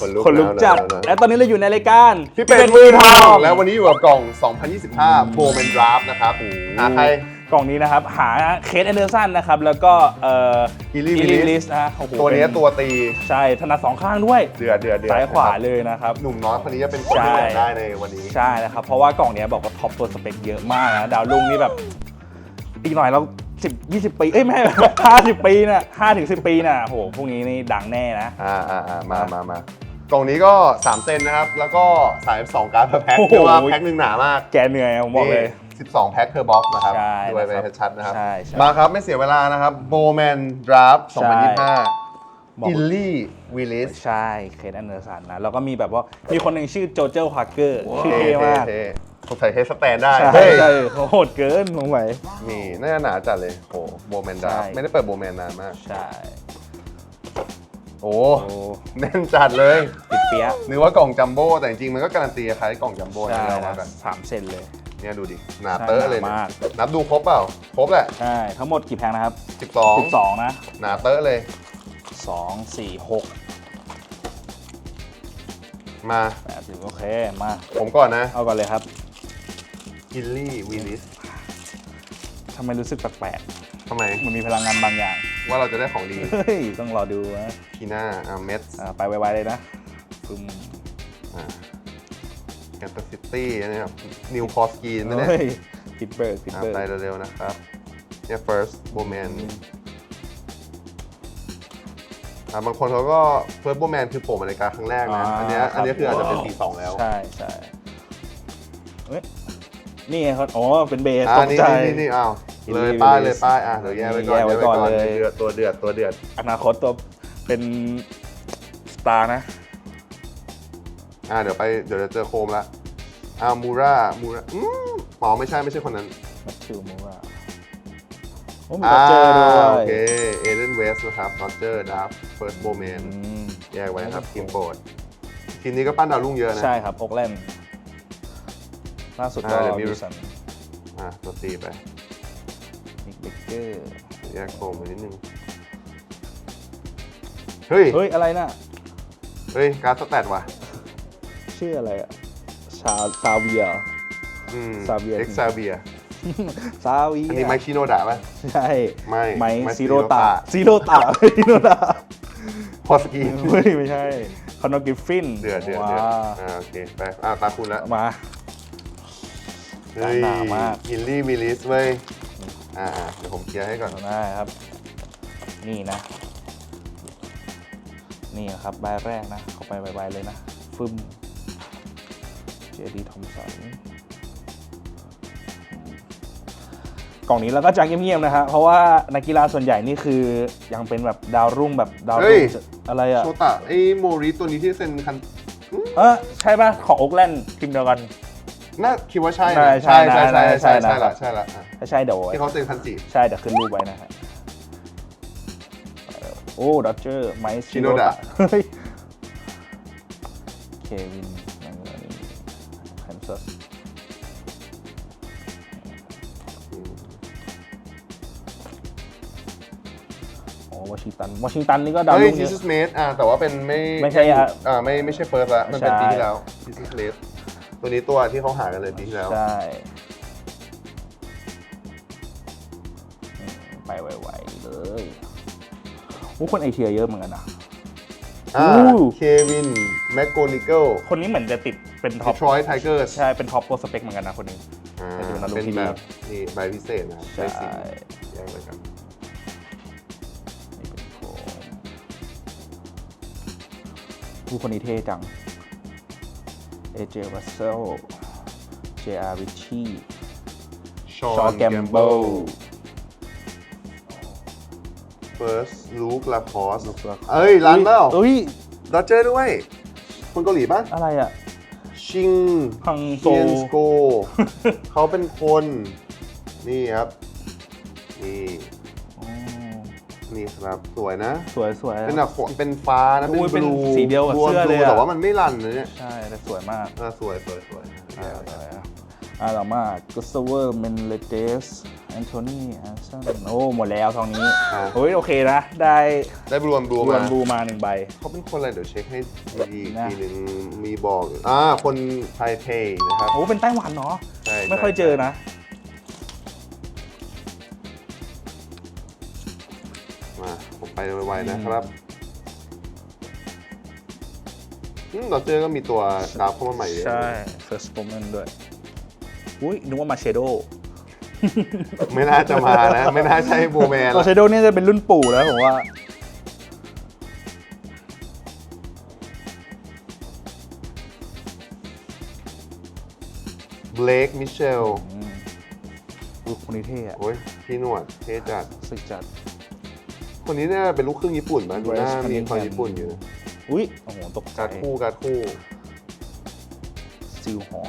ขนลุกคนลุกแล้วจัด แล้วแล้วและตอนนี้เราอยู่ในรายการพี่เป็ดมือทองแล้ววันนี้อยู่กับกล่อง 2025โบ m มนดราฟนะครับหาใคร กล่องนี้นะครับ หาเคสแอนเดอร์สันนะครับ แล้วก็เอ่อ Gilly ลิ Willis สนะโอ้โหตัวเนี้ยเป็นตัวตีใช่ถนัดสองข้างด้วยเดือดเดือดเดือดซ้ายขวาเลยนะครับ หนุ่มน้อยคนนี้จะเป็นคนใช่ที่อยากได้ในวันนี้ ใช่นะครับ เพราะว่ากล่องเนี้ยบอกว่าท็อปตัวสเปคเยอะมากนะ ดาวรุ่งนี่แบบอีกหน่อยเราสิบยี่สิบปี เอ้ย ไม่ห้าสิบ ปีน่ะห้าถึงสิบปีน่ะโหพวกนี้นี่ดังแน่นะ อ่าอ่าอ่ามามามา กล่องนี้ก็ 3 เซนนะครับ แล้วก็ 32 การ์ด per แพ็คโอ้โห เรียกว่าแพ็คหนึ่งหนามากแกเหนื่อยอะผมบอกเลย นี่12 แพ็คเพอร์บ็อกซ์นะครับ ใช่ดูไปนะครับชัดๆนะครับ ใช่ใช่มาครับไม่เสียเวลานะครับโบแมนดราฟใช่ 2025บอกอิลลี่วิลลิสใช่เคสแอนเดอร์สันนะแล้วก็มีแบบว่ามีคนหนึ่งชื่อโจเจลพาร์เกอร์ชื่อเท่มากสงสัยเทสแตนได้ ใช่เฮ้ย ใช่เขาโหดเกินลงไป นี่น่าจะหนาจัดเลยโหโบแมนดราฟใช่ ไม่ได้เปิดโบแมนนานมาก ใช่ โอ้โอ้แน่นจัดเลยติดเปี้ยะนึกว่ากล่องจัมโบ้แต่จริงๆมันก็การันตีคล้ายกล่องจัมโบ้ใช่ที่เรานะมากันสามเซนเลย เนี่ยดูดิหนาใช่เตอะเลยหนามากเนี่ยนับดูครบเปล่า ครบแหละ ใช่ ทั้งหมดกี่แพงนะครับ12 12นะหนาเตอะเลย 2 4 6 มา8ถึงโอเค มา ผมก่อนนะเอาก่อนเลยครับกิลลี่วิลลิสทำไมรู้สึกแปลกทำไม ๆมันมีพลังงานบางอย่าง ว่าเราจะได้ของดีเฮ้ย ต้องรอดูนะทีน่าอ่าเมสอ่าไปไวๆเลยนะปึ้มอ่าแกนตซิตี้นะครับนิวคอสกีนนะเนี่ยเฮ้ยพิทเบิร์กพิทอ่าเบิร์กไปเร็วๆนะครับเนี่ย first bowman อ่าบางคนเขาก็ first bowman คือโผล่มาในการครั้งแรกนะ อันเนี้ยอันเนี้ยคืออาจจะเป็นปีสองแล้ว ใช่ใช่เฮ้ย นี่ไงเขาอ๋อเป็นเบสอ่าตกนี่ใจ นี่นี่อ้าว Gilly เลยป้าย Willis เลยป้ายอะเดี๋ยวแยกไว้ก่อนแยกไว้ก่อนเลย เดือดตัวเดือดตัวเดือดอนาคตตัวเป็นสตาร์นะ อ่าเดี๋ยวไปเดี๋ยวจะเจอโคมละอ้าวมูรามูราอืมอ๋อไม่ใช่ไม่ใช่คนนั้นมัตชิวมูราโอ้มีอ่าก็เจอด้วโอยเคเอเดนเวสนะครับนอเจอร์ดับเฟิร์สโบแมนอืมแยกไว้ครับทีมโปรดทีมนี้ก็ปั้นดาวรุ่งเยอะนะ ใช่ครับโอกแลนด์ ล่าสุดก็อ่าเดี๋ยวมีวิลสันอ่าตัวตีไปนิกเบเกอร์แยกโคมไปนิดนึง เฮ้ย เฮ้ย อะไรน่ะ เฮ้ย การ์ดสแตทว่ะชื่ออะไรอะชาซาเวีย อืม Xavier เอ็กซาเบียซาเวียอันนี้ไมชิโนดะป่ะ ใช่ไม่ไมไม่ซีโรตา Zero ซีโรตาซีโรตาพอสกีเฮ้ยไม่ใช่คอนอกิฟฟินเดือดเดือดเดือดว้าอ่าโอเค ไปอ่าตาคุณละมาเฮ้ย หนามากกินลี่วิลิสเว้ยอ่าอ่าเดี๋ยวผมเคลียร์ให้ก่อน ได้ครับ นี่นะ นี่นะครับใบแรกนะเข้าไปใบๆเลยนะ ฟึมเจดีทอมสันกล่องนี้เราก็จะเงียบๆนะฮะเพราะว่านักกีฬาส่วนใหญ่นี่คือยังเป็นแบบดาวรุ่งแบบดาวเฮ้รุ่ยงอะไรอะโชตะไอ้โมริตัวนี้ที่เซ็นคันเออใช่ป่ะ ของโอ๊กแลนด์ทีมเดียวกัน น่าคิดว่าใช่นะใช่ใช่ใช่ใช่ใช่ใช่ใช่นะใช่ละใช่ละอะถ้าใช่เดี๋ยวที่เขาเซ็นคันจิใช่เดี๋ยวขึ้นรูปไว้นะฮะโอ้ดอ d เจอร์ไมซ์ชิโนดะเฮ้ยเควินแมงวานีแคนซัสโอ้วอชิงตันวอชิงตันนี่ก็ดาวเฮ้ยรุ่งซิเยสอะเมดอ่าแต่ว่าเป็นไม่ไม่ใช่อะอ่าไม่ไม่ใช่เฟิร์สละมันเป็นใช่ปีที่แล้วซิสเมด ตัวนี้ตัวที่เขาหากันเลยปีที่แล้ว ใช่อืมไปไวๆเลยโอ้คนไอเทียเยอะเหมือนกันนะ อ่าอู้ เควินแมคโกนิเกิลคนนี้เหมือนจะติดเป็นท็ดีอป ทรอยต์ไทเกอร์สใช่ เป็นท็อปโปรสเปกเหมือนกันนะคนนี้อ่าไปดูนะลูกเป็นที่ดี แบบนี่ใบพิเศษนะครับใช่ใบสีแยกไว้กันนี่เป็นโครงผู้คนนี้เท่จัง AJ Russell JR Ritchie ชอ Sean นแกมเบ Gamble ลเฟิร์สลูกลาคอส Luke Lacoste เอ้ยรันเปล่าเอ้ย ดอเจอร์ด้วย คนเกาหลีป่ะ อะไรอะ ชิงฮังโซ เทียนสโก เขาเป็นคน นี่ครับ นี่อ๋อ นี่ครับสวยนะ สวยสวย เป็นอะเป็นฟ้านะโอ้ยเป็นบลูเป็นสีเดียวกับบลูเสื้อเลยอะ แต่ว่ามันไม่รันนะเนี่ยใช่แต่สวยมากอ่าสวยสวยสวยอ่าสวยอะอารามากุสเวอร์เมนเลเตสแอนโทนีแอนสันโอ้หมดแล้วทองนี้อ่าโอ้ยโอเคนะ ได้ได้บรวนบลูรวมามบูมาหนึ่งใบ เขาเป็นคนอะไรเดี๋ยวเช็คให้ดีๆนะ ทีหนึ่งมีบอกอยู่อ่าคนไทเทนะครับ โอ้เป็นไต้หวันเนาะ ใช่ไม่ค่อยเจอนะ ไปไวๆนะครับอืมเราเจอก็มีตัวดาวเข้ามาใหม่เยอะใช่ First Woman ด้วย อุ้ยนึกว่ามาเชโดไม่น่าจะมานะ ไม่น่าใช่โบแมนมาเชโดนี่จะเป็นรุ่นปู่แล้วผมว่า เบลกมิเชลอืมอุ๊ยคนนี้เท่อะโอ้ยพี่หนวดเท่จัดสึกจัด คนนี้เนี่ยเป็นลูกครึ่งญี่ปุ่นมั้ยดูหน้า Grace มีความ Cunningham ญี่ปุ่นอยู่อุ้ยโอ้โหตกใจการดคู่การดคู่ซิลหอ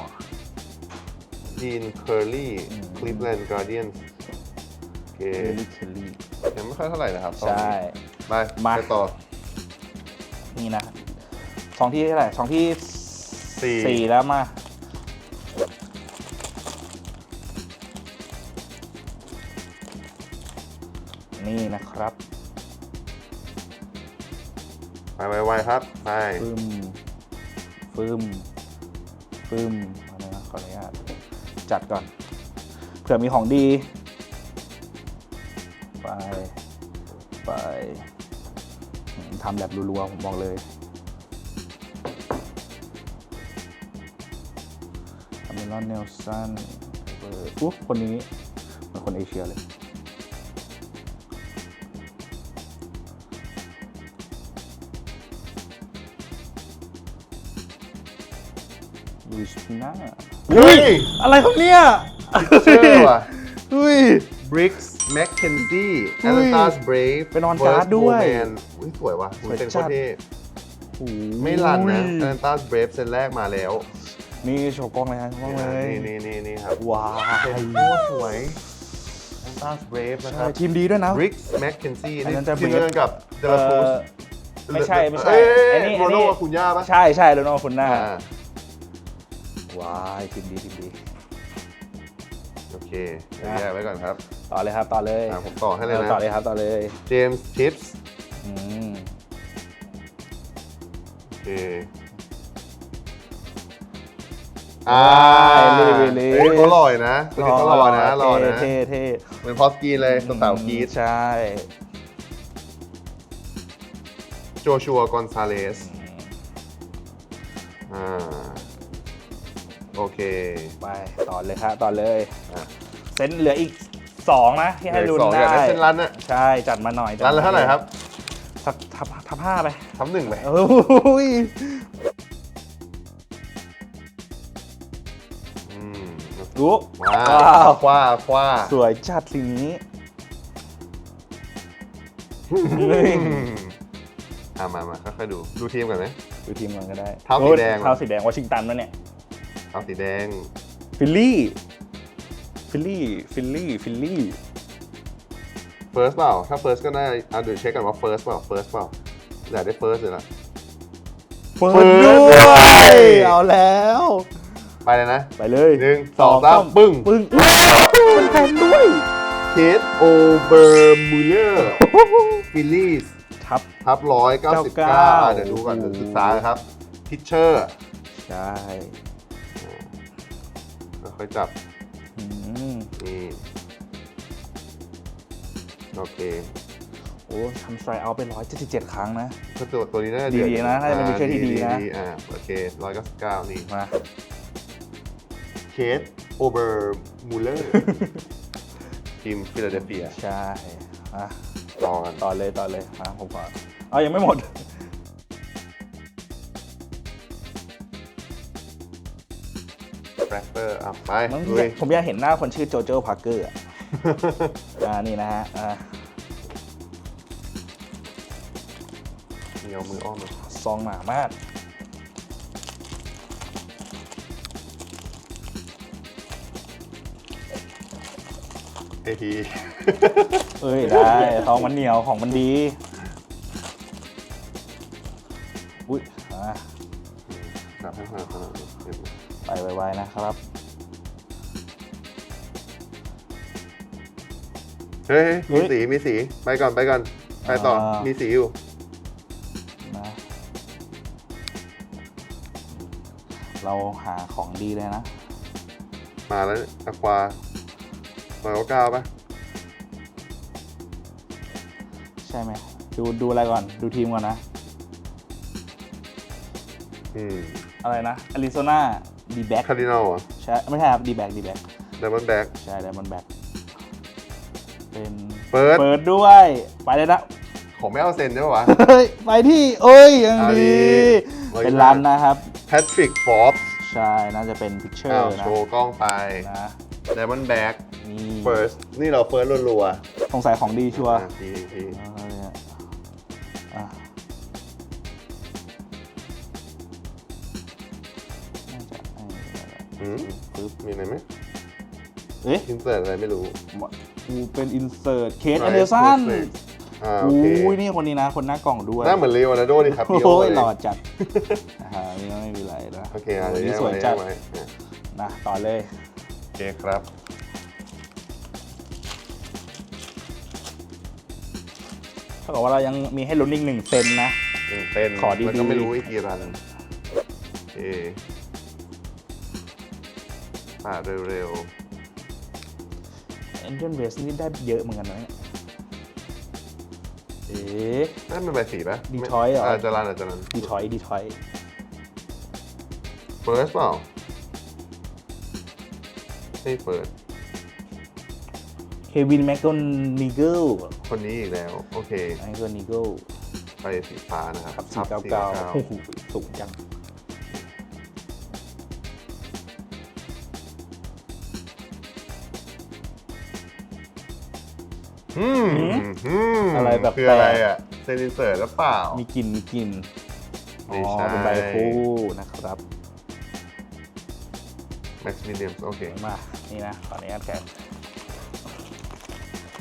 จีนเคอร์ลี่อืม คลิฟแลนด์การ์เดียนโอเคเอลิเคลลี่ ยังไม่ค่อยเท่าไหร่นะครับใช่ไปมา ไปต่อ นี่นะสองที่เท่าไหร่สองที่สี่ สี่แล้วมา นี่นะครับ ไปไวๆครับไปฟึมฟึมฟึมอะไรนะขออนุญาตจัดก่อนเผื่อมีของดี ไป ไปทำแบบรัวๆ ผมบอกเลยคาเมลอนเนลสันเอออุ๊บคนนี้เหมือนคนเอเชียเลย ลุยสปิน่าเฮ้ยอะไรครับเนี่ยเชื่อว่ะเฮ้ยบริกส์แมคเคนซี่แอเฮ้ลยตัสเบรฟเป็น on guard ด้วยอุ้ยสวยว่ะสวยเซ็นโคจัตดรเท่โอ้โหไม่รันนะแอลตัสเบรฟเซนแรกมาแล้วนี่โชว์กล้องเลยฮะโชว์กล้องเลยนี่นี่นี่นี่ครับว้าเซ็นยโคตรสวยแอลตัสเบรฟนะคใช่รับ ทีมดีด้วยนะบริกส์แมคเคนซี่อันนี่นั้นจะทีม Brave เดียวกันกับ เดเอ่ลาคูสอไม่ใช่ไม่ใช่เอ้ยอันนี้ โรอันโนนี้กับคุณย่าปะ ใช่ใช่แล้วน้องคุณหน้า อ่า ว้ายทีมดีทีมดี โอเคเดี๋ยวแยกไว้ก่อนครับต่อเลยครับต่อเลยอ่าผมต่อให้เลยนะ ต่อเลยครับต่อเลยเจมส์ทิปส์อืมโอเคอ่าเลเวเลเฮ้ยเขาหล่อยนะคนนี้เขาหล่อนะหล่อนะเท่เท่เหมือนพอสกีเลยสาวๆกรีดใช่โจชัวกอนซาเลส อ่า โอเคไปต่อเลยครับต่อเลยอะเซนเหลืออีกสองนะ ที่ให้เหลืลุ้อนสองอได้ยากได้เส้นรันอะใช่ จัดมาหน่อยจัดรันละเท่าไหร่ครับสักทับทับห้าไปทำหนึ่งไปโอ้ยอืมดูว้าว้าววคว้าคว้าสวยจัดสิ่งนี้เฮ้ยอ่ามามาค่อยๆดู ดูทีมก่อนไหมดูทีมมันก็ได้ เท้าสีแดงเท้าสีแดงวอชิงตันนั่นเนี่ย เอาสีแดง ฟิลลี่ ฟิลลี่ ฟิลลี่ ฟิลลี่ first เปล่า ถ้า first ก็น่าเอาเดี๋ยวเช็คกันว่า first เปล่า first เปล่าอยากได้ first เลยละเปิเปิดดด้ด้ววยยเอาแล้ว ไปเลยนะไปเลยหนึ่งสองสามปึ้งปึ้งมันแทนด้วยเคสโอเบอร์มูเลอร์ฟิลลี่ทับทับร้อยเก้าสิบเก้า99เดี๋ยวดูก่อนเดี๋ยวศึกษาครับทิชเชอร์ใช่ ค่อยๆจับ อืมนี่ โอเคโอ้ทำสไตร์เอาไปร้อยเจ็ดสิบเจ็ดครั้งนะก็ตัวตัวนี้น่าจะดีเดือๆนะน่าจะเป็นอ่ feature ที่ดีนะ อ่าโอเคร้อยเก้าสิบเก้านี่ มา เคสโอเบอร์มูเลอร์ทีมฟิลาเดลเฟียใช่อะรอกัน ต่อเลยต่อเลยมาผมก่อนเอายังไม่หมด แรปเปอร์อะไปมันลุยผมอยากเห็นหน้าคนชื่อโจโจ้พาร์เกอร์อะอ่านี่นะฮะอ่าเหนียวมืออ้อมเลยซองหนามากเอทีเอ้ยได้ซองมันเหนียวของมันดี อุ้ยอ่านับให้ขนาดขนาดนี้ ไปไวๆนะครับเฮ้ยมีสีมีสีไปก่อนไปก่อนไปต่อมีสีอยู่นะเราหาของดีเลยนะ มาแล้วอควาเปิดเก้าปะใช่ไหมดูดูอะไรก่อนดูทีมก่อนนะ อืมอะไรนะอาริโซนา ดีแบ็กคาร์ดินัลอะใช่ไม่ใช่ครับดีแบ็กดีแบ็กไดมอนด์แบ็กใช่ไดมอนด์แบ็กเป็นเปิดเปิดด้วย ไปเลยนะผมไม่เอาเซนได้ปะวะเฮ้ยไปที่เอ้ยยังเอาดีดีร้อยเป็นห้ารันนะครับแพทริกฟอร์บใช่ น่าจะเป็นพิกเชออ้าวร์นะโชว์กล้องไปนะไดมอนด์แบ็กนี่เฟิร์สนี่เราเฟิร์สรัวสงสัยของดีๆชัวร์อะทีที อืมปึ๊บมีอะไรไหมเอ๊ะอินเสิร์ตอะไรไม่รู้ กูเป็นอินเสิร์ตเคส Right, แอนเดอร์สัน perfect อ่าโอโอ้เคยนี่คนนี้นะ คนหน้ากล่องด้วยหน้าเหมือนเลโอนาร์โดนี่ครับโอ้ยหล่อจัดนะฮะนี่ก็ไม่มีอะไรนะโอเคอะโอ้ยเดี๋ยวนี่แยกสวยไว้จัดแยกไว้อะนะต่อเลย โอเคครับเท่ากับว่าเรายังมีให้ลุ้นอีกหนึ่งเซนนะ หนึ่งเป็นขอดีๆ แล้วก็ไม่รู้อีกกี่รันโอเค ปาดเร็วเอ็นเดนเวสนี่ได้เยอะเหมือนกันนะเนี่ยเอ๊ะ ๆนั่นเป็นใบสีปะ Detroit เหรอ อาจจะรันอาจจะรันดีทอยดีทอยเฟิร์สเปล่าไม่เฟิร์สเควินแมคโกนิเกิลคนนี้อีกแล้ว โอเค แมคโกนิเกิลไปสีฟ้านะครับครับสี่เก้าเก้าโอ้โหสูงจัง อืมอืมอะไรแบบคืออะไรอะเซนิเซอร์หรือเปล่า มีกลิ่นมีกลิ่นอ๋ไม่อใช่ เป็นใบคู่นะครับแม็กซ์มิเลียมโอเค มานี่นะขออนุญาตแกะ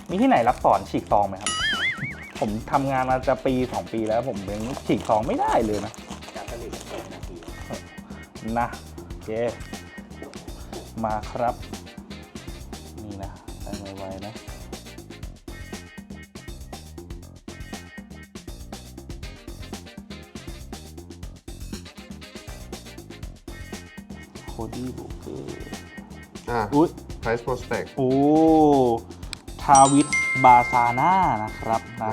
มีที่ไหนรับสอนฉีกซองไหมครับ ผมทำงานมาจะปีสองปีแล้วผมยังฉีกซองไม่ได้เลยนะนะโอเคมาครับ ดี้บุกเกอร์อะอุ้ย Price Prospect โอ้ทาวิทบาซาน่านะครับนะ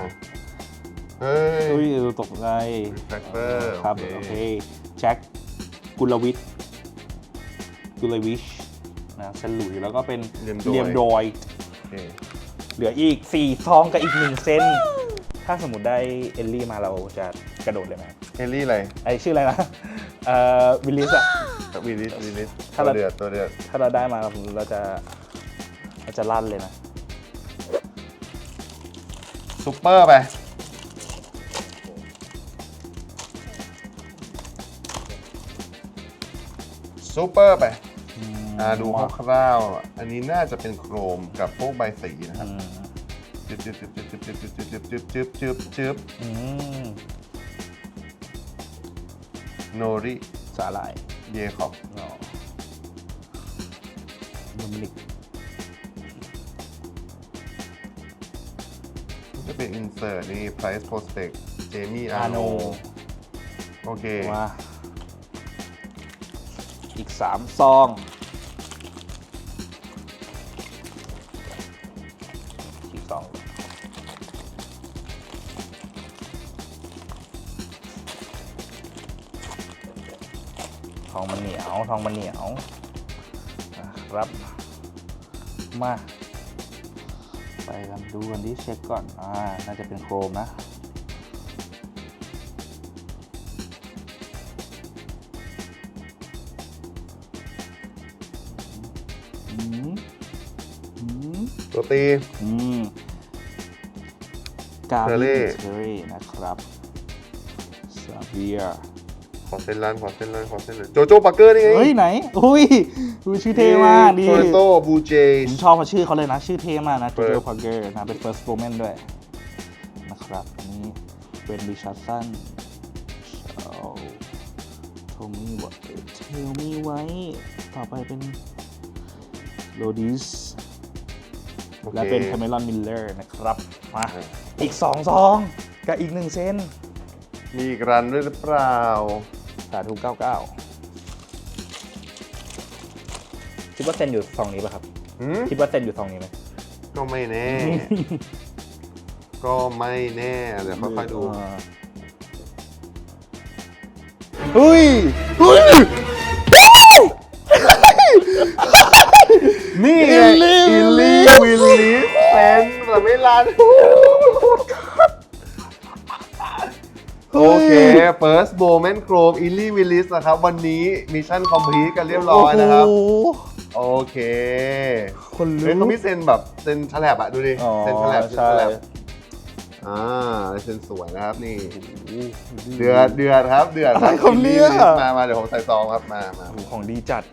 เฮ้ยอุ้ยเออตกใจ Refractor ครับโอเคโอเคแจ็คกุลวิทกุลวิชนะเซนหลุยแล้วก็เป็นเลียมเลียมโดโดยยโอเคเหลืออีก 4 ซองกับอีก 1 เซน ถ้าสมมติได้เอลลี่มาเราจะกระโดดเลยไหมเฮลลี่อะไรไอชื่ออะไรนะ เอ่อ วิลลิสอะ วิลิสวิลิสถ้าตัวเรา เดือดตัวเดือดถ้าเราได้มาเราจะเราจะลั่นเลยนะ ซุปเปอร์ไปซูเปอร์ไป อ่า ดูคร่าวๆ อันนี้น่าจะเป็นโครมกับพวกใบสีนะคอืรับมจึ๊บจึ๊บจึ๊บจึ๊บจึ๊บจึ๊บจึ๊บจึ๊บจึ๊บจึ๊บจึ๊บอืมโนริ สาหร่าย เยคอบอ๋อโดมินิกจะเป็นอินเสิร์ตนี่ Price Prospect เจมี่อาอาโนโน โอเคว่าอีก 3 ซอง ทองมันเหนียวนะครับมา ไปกันดูกันที่เช็คก่อน อ่า น่าจะเป็นโครมนะอืมอืมตัวตีอืมกาเทอร์เล่บิเทอรี่นะครับซาเบีย ขอเส้นร้านขอเส้นร้านขอเส้นเลยโจโจปาร์เกอร์นี่ไงเฮ้ยไหน อุ้ยดูชื่อเท่มากดีโตโต้บูเจผมชอบเขาชื่อเขาเลยนะ ชื่อเท่มากนะ First จูเจอพาร์เกอร์นะ เป็น first woman ด้วย นะครับ อันนี้เวนบิชัสซันชาวโทมี่วเทลมี่ไว้ ต่อไปเป็นโรดิสโรอเคและเป็นคาเมลอนมิลเลอร์นะครับมาอ่าอีก2ซองกับอีก1เซนมีอีกรันด้วยหรือเปล่า สาธุ99คิดว่าเซนอยู่ซองนี้ป่ะครับ หืมคิดว่าเซนอยู่ซองนี้ไหมก็ไม่แน่ ก็ไม่แน่ เดี๋ยวค่อยๆดูาเฮ้ย เฮ้ย นี่ไงอิลลี่ อิลลี่วิลลิสเซนแต่ไม่รัน โอเค first moment chrome อิลลี่วิลลิสนะครับ วันนี้มิชชั่นคอมพลีทกันเรียบร้อยนะครับ โอ้โหโอเคคนเฮ้ยลุเขากมีเซ็นแบบเซ็นฉลับอะดูดิ อ๋อเซ็นฉลับเซ็นใช่ ฉลับอ่าลายเซ็นสวยนะครับนี่ เดือดเดือดครับ เดือดคอะไรรับครับเนี่ย อิลลี่วิลลิสมามาเดี๋ยวผมใส่ซองครับมามา โอ้โหของดีจัด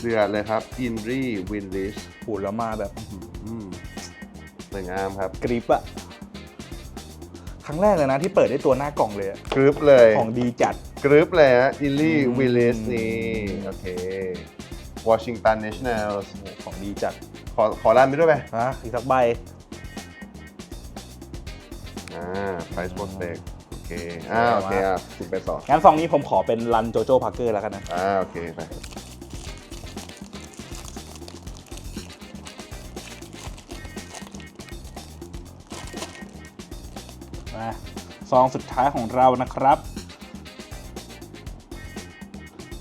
เดือดเลยครับอินรีวิลลิสหูแล้วมาแบบสวยงามครับกริปอะ ครั้งแรกเลยนะที่เปิดได้ตัวหน้ากล่องเลยอะกรึบเลยของดีจัด กรึบเลยฮะอิลลี่อืม วิลลิสนี่โอเควอชิงตันเนชั่นแนลโอ้โหของดีจัดขอขอรันไปด้วยไหมฮะอีกสักใบ อ่า price prospect โอเคอ่าโอเคอะคุณไปต่องั้นซองนี้ผมขอเป็นรันโจโจ้พาร์เกอร์แล้วกันนะ อ่าโอเคไป ซองสุดท้ายของเรานะครับ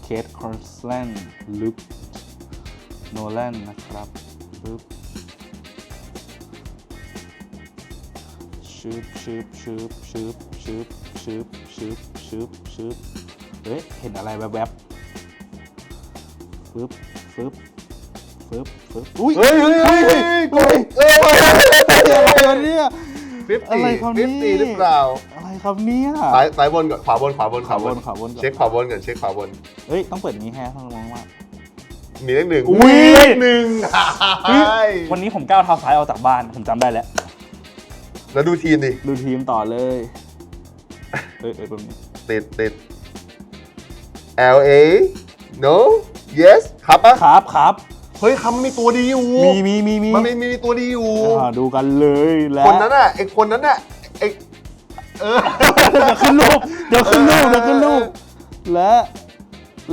เคทคอร์สแลนลุคโนแลนนะครับปึ๊บชืบชืบชืบชืบชืบชืบชืบชืบชืบเฮ้ย เห็นอะไรแวบๆฟึบฟึบฟึบฟึบอุ้ยเฮ้ยเฮ้ยเฮ้ยเฮ้ยเฮ้ยเฮ้ยอะไรวะเนี่ยฟิฟอะตี้ไรครับฟินี่ฟตี้หรือเปล่าอะไร ครับเนี่ยซ้ายซ้ายบนก่อนขวาบนขวาบนขวาบนขวาบนก่อนเช็คขวาบนก่อนเช็คขวาบนเฮ้ยต้องเปิดอย่างนี้แฮะต้องมองว่ามีเลขหนึ่งอุ๊ยมีเลขหนึ่งเฮ้ยใช่วันนี้ผมก้าวเท้าซ้ายออกจากบ้านผมจำได้แล้ว แล้วดูทีมดิดูทีมต่อเลยเฮ้ยเอ้ยแป๊บนึงติดติด L A no yes ครับปะครับครับเฮ้ยคำมีตัวดีอยู่มีมีมีมีมันมีมีตัวดีอยู่อ่าดูกันเลยและคนนั้นน่ะไอคนนั้นน่ะไอ เออ เดี๋ยวขึ้นรูปเดี๋ยวขึ้นรูปเดี๋ยวขึ้นรูปและ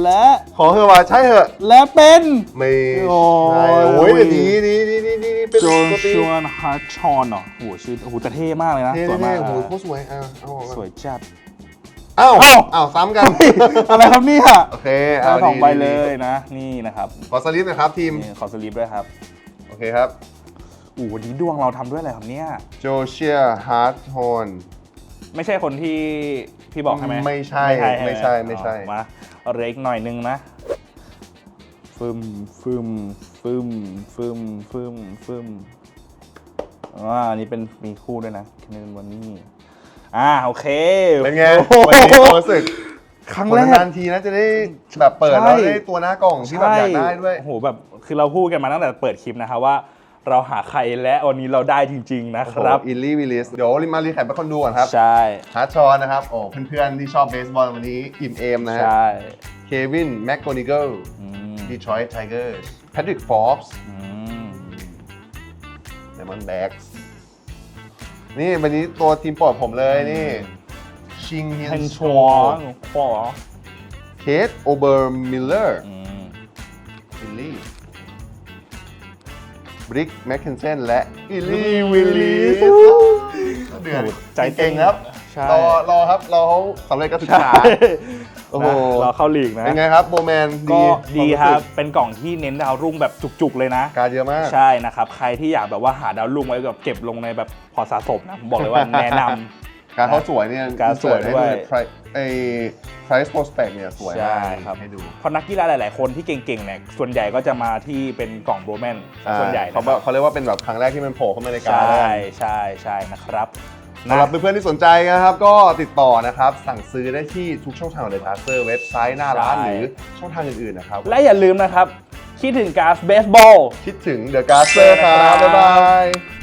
และขอเถอะว่าใช่เหอะและเป็น ไม่โอ้ใช่ย โอ้ยดีดีดีดีดีเป็นโจตัวตีชวนฮัตชอนเหรอโอ้โหชื่อโอ้โหแต่เท่มากเลยนะ เท่สวยเท่มากโอ้โหอะโคตรสวยอะเอาออกสมาวยจัด อ้าวเอ้าอ้าวซ้ำกัน เฮ้ยอะไรครับเนี่ยโอเคเอาเอาสองดีใบดีเลยนะ นี่นะครับขอสลิปหนะครับทีม นี่ขอสลิปด้วยครับโอเคครับอู้วันนี้ดวงเราทำด้วยอะไรครับเนี่ย โจเชียฮาร์ดฮอน ไม่ใช่คนที่พี่บอกใช่ไหมไม่ใช่ไหไม่ใช่ไม่ใช่อ๋อมาเอาเล็กหน่อยนึงนะฟึมฟึมฟึมฟึมฟึมฟึมอ่าอันนี้เป็นมีคู่ด้วยนะแคเนนวันนี้อ่าโอเคเป็นไงโอ้โหวันนี้ความรู้สึกครั้งคนแรกนานๆทีนะจะได้แบบเปิดใช่แล้วได้ตัวหน้ากล่องที่แบบอยากได้ด้วยโอ้โหแบบคือเราพูดกันมาตั้งแต่เปิดคลิปนะครับว่า เราหาใครและวันนี้เราได้จริง ๆ นะครับ อิลลี่วิลลิส เดี๋ยวมารีแคปให้คนดูก่อนครับใช่ฮาร์ดชอนนะครับ โอ้ เพื่อนๆ ที่ชอบเบสบอลวันนี้ อิ่มเอมนะฮะใช่เควินแมคโกนิเกิลอืมดีทรอยต์ไทเกอร์สแพทริกฟอร์บส์อืมเลมอนแบ็กส์นี่วันนี้ตัวทีมโปรดผมเลยนี่ ชิงเฮียเฮนนชัชัววขอเคทโอเบอร์มิลเลอร์ บริกแมคเคนเซนและอิลลี่วิลลิสเดือดใจเก่งครับใช่ รอรอครับรอเขาสำเร็จการศึกษาโอ้โหนะเราเข้าลีกนะ เป็นไงครับโบแมนก็ดีวามครับสึเป็นกล่องที่เน้นดาวรุ่งแบบจุกๆเลยนะ การเยอะมาก ใช่นะครับ ใครที่อยากแบบว่าหาดาวรุ่งไว้แบบเก็บลงในแบบพอร์ตสะสมนะ ผมบอกเลยว่าแนะนำ การเขาสวยเนี่ยการสวยด้วยให้ไไอ้ price prospect เนี่ยสวยใช่มากครับให้ดูเพราะนักกีฬาหลาย ๆ คนที่เก่ง ๆ เนี่ยส่วนใหญ่ก็จะมาที่เป็นกล่องโบรแมนอ่าส่วนใหญ่เขานะแบบเขาเรียกว่าเป็นแบบครั้งแรกที่มันโผล่เข้ามาในการใช่แรกใช่ใช่นะครับสำหรับนะเพื่อนๆที่สนใจนะครับ ก็ติดต่อนะครับ สั่งซื้อได้ที่ทุกช่องทางของเดอะทาร์เซอร์เว็บไซต์หน้าร้านใช่หรือช่องทางอื่น ๆ นะครับ และอย่าลืมนะครับ คิดถึงการ์ดเบสบอลคิดถึงเดอะการ์เซอร์ครับบ๊ายบาย